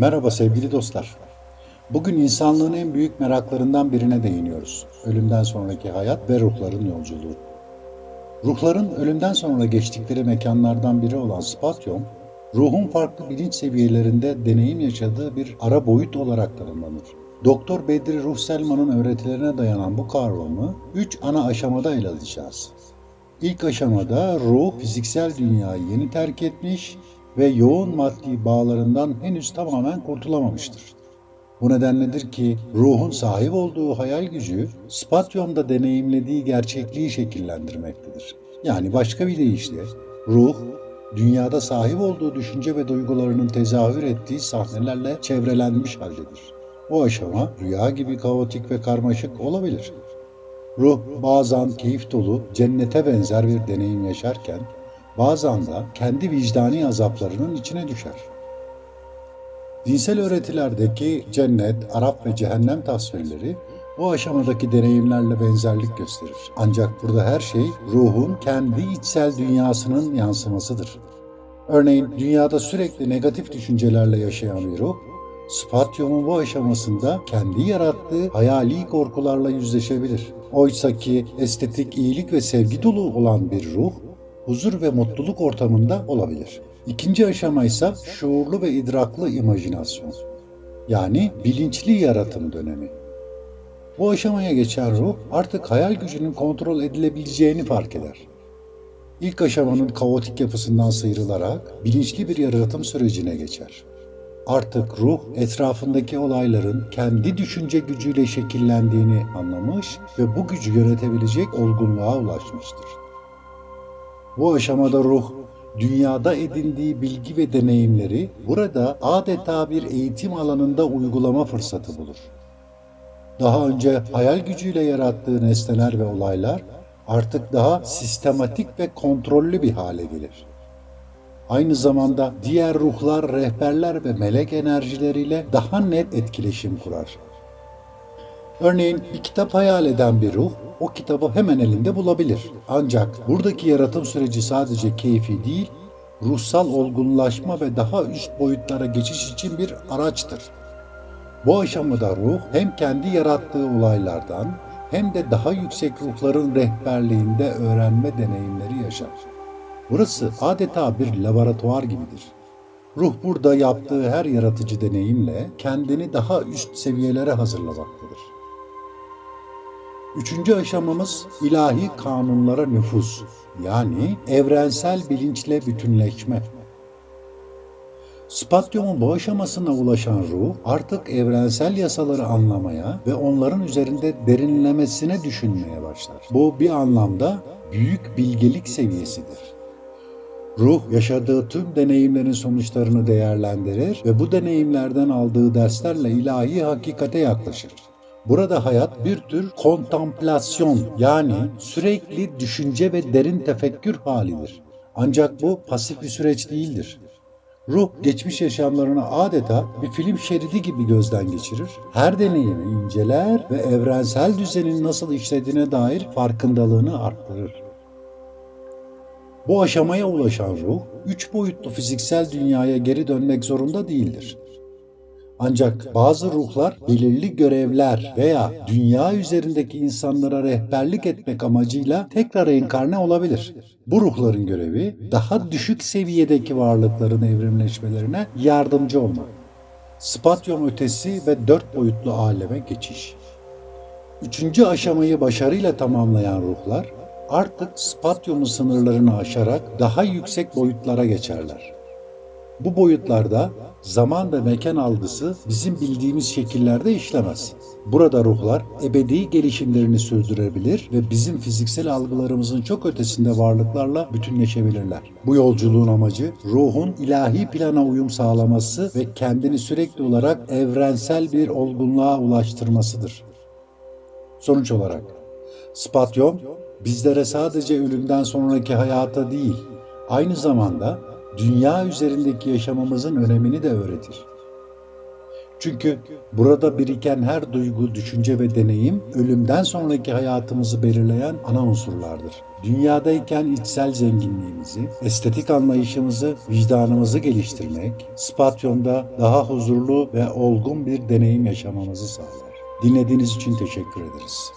Merhaba sevgili dostlar. Bugün insanlığın en büyük meraklarından birine değiniyoruz. Ölümden sonraki hayat ve ruhların yolculuğu. Ruhların ölümden sonra geçtikleri mekanlardan biri olan Spatyum, ruhun farklı bilinç seviyelerinde deneyim yaşadığı bir ara boyut olarak tanımlanır. Doktor Bedri Ruh Selman'ın öğretilerine dayanan bu kavramı üç ana aşamada ele alacağız. İlk aşamada ruh fiziksel dünyayı yeni terk etmiş ve yoğun maddi bağlarından henüz tamamen kurtulamamıştır. Bu nedenledir ki ruhun sahip olduğu hayal gücü spatyumda deneyimlediği gerçekliği şekillendirmektedir. Yani başka bir deyişle ruh dünyada sahip olduğu düşünce ve duygularının tezahür ettiği sahnelerle çevrelenmiş haldedir. Bu aşama rüya gibi kaotik ve karmaşık olabilir. Ruh bazen keyif dolu, cennete benzer bir deneyim yaşarken bazen de kendi vicdani azaplarının içine düşer. Dinsel öğretilerdeki cennet, Arap ve cehennem tasvirleri bu aşamadaki deneyimlerle benzerlik gösterir. Ancak burada her şey ruhun kendi içsel dünyasının yansımasıdır. Örneğin dünyada sürekli negatif düşüncelerle yaşayan bir ruh, Spatyum'un bu aşamasında kendi yarattığı hayali korkularla yüzleşebilir. Oysa ki estetik, iyilik ve sevgi dolu olan bir ruh, huzur ve mutluluk ortamında olabilir. İkinci aşama ise şuurlu ve idraklı imajinasyon. Yani bilinçli yaratım dönemi. Bu aşamaya geçen ruh artık hayal gücünün kontrol edilebileceğini fark eder. İlk aşamanın kaotik yapısından sıyrılarak bilinçli bir yaratım sürecine geçer. Artık ruh etrafındaki olayların kendi düşünce gücüyle şekillendiğini anlamış ve bu gücü yönetebilecek olgunluğa ulaşmıştır. Bu aşamada ruh dünyada edindiği bilgi ve deneyimleri burada adeta bir eğitim alanında uygulama fırsatı bulur. Daha önce hayal gücüyle yarattığı nesneler ve olaylar artık daha sistematik ve kontrollü bir hale gelir. Aynı zamanda diğer ruhlar, rehberler ve melek enerjileriyle daha net etkileşim kurar. Örneğin bir kitap hayal eden bir ruh o kitabı hemen elinde bulabilir. Ancak buradaki yaratım süreci sadece keyfi değil, ruhsal olgunlaşma ve daha üst boyutlara geçiş için bir araçtır. Bu aşamada ruh hem kendi yarattığı olaylardan hem de daha yüksek ruhların rehberliğinde öğrenme deneyimleri yaşar. Burası adeta bir laboratuvar gibidir. Ruh burada yaptığı her yaratıcı deneyimle kendini daha üst seviyelere hazırlamaktadır. Üçüncü aşamamız ilahi kanunlara nüfuz yani evrensel bilinçle bütünleşme. Spatyum'un bu aşamasına ulaşan ruh artık evrensel yasaları anlamaya ve onların üzerinde derinlemesine düşünmeye başlar. Bu bir anlamda büyük bilgelik seviyesidir. Ruh yaşadığı tüm deneyimlerin sonuçlarını değerlendirir ve bu deneyimlerden aldığı derslerle ilahi hakikate yaklaşır. Burada hayat bir tür kontamplasyon yani sürekli düşünce ve derin tefekkür halidir. Ancak bu pasif bir süreç değildir. Ruh geçmiş yaşamlarını adeta bir film şeridi gibi gözden geçirir. Her deneyimi inceler ve evrensel düzenin nasıl işlediğine dair farkındalığını arttırır. Bu aşamaya ulaşan ruh, üç boyutlu fiziksel dünyaya geri dönmek zorunda değildir. Ancak bazı ruhlar belirli görevler veya dünya üzerindeki insanlara rehberlik etmek amacıyla tekrar enkarne olabilir. Bu ruhların görevi daha düşük seviyedeki varlıkların evrimleşmelerine yardımcı olmak. Spatyum ötesi ve dört boyutlu aleme geçiş. Üçüncü aşamayı başarıyla tamamlayan ruhlar artık spatyumun sınırlarını aşarak daha yüksek boyutlara geçerler. Bu boyutlarda zaman ve mekan algısı bizim bildiğimiz şekillerde işlemez. Burada ruhlar ebedi gelişimlerini sürdürebilir ve bizim fiziksel algılarımızın çok ötesinde varlıklarla bütünleşebilirler. Bu yolculuğun amacı ruhun ilahi plana uyum sağlaması ve kendini sürekli olarak evrensel bir olgunluğa ulaştırmasıdır. Sonuç olarak Spatyum bizlere sadece ölümden sonraki hayata değil, aynı zamanda dünya üzerindeki yaşamamızın önemini de öğretir. Çünkü burada biriken her duygu, düşünce ve deneyim ölümden sonraki hayatımızı belirleyen ana unsurlardır. Dünyadayken içsel zenginliğimizi, estetik anlayışımızı, vicdanımızı geliştirmek, spatyonda daha huzurlu ve olgun bir deneyim yaşamamızı sağlar. Dinlediğiniz için teşekkür ederiz.